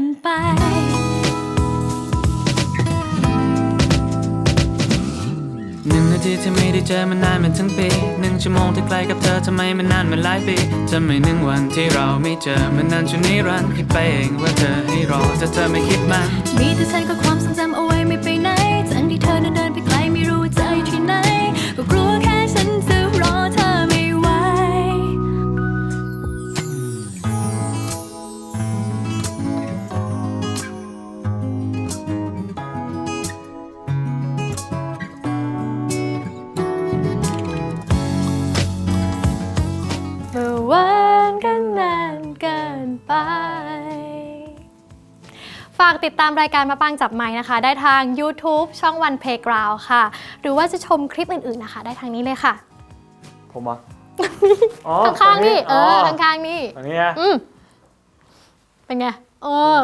นไปหนึ่งนาทีที่ไม่ได้เจอมันนานเหมือนทั้งปีหนึ่งชั่วโมงที่ใกล้กับเธอทำไมมันนานเหมือนหลายปีจะไม่หนึ่งวันที่เราไม่เจอมันนานชั่วนิรันดร์คิดไปเองว่าเธอให้รอแต่เธอไม่คิดมามีแต่ใช้ก็ความทรงจำเอาไว้ไม่เป็น ไป ฝากติดตามรายการมาปังจับไม้นะคะ ได้ทาง YouTube ช่องวัน Playground ค่ะ หรือว่าจะชมคลิปอื่นๆนะคะ ได้ทางนี้เลยค่ะ ผมอะอ๋อข้างๆนี่ เออตรงข้างๆนี่ตรงนี้นะอืมเป็นไง เออ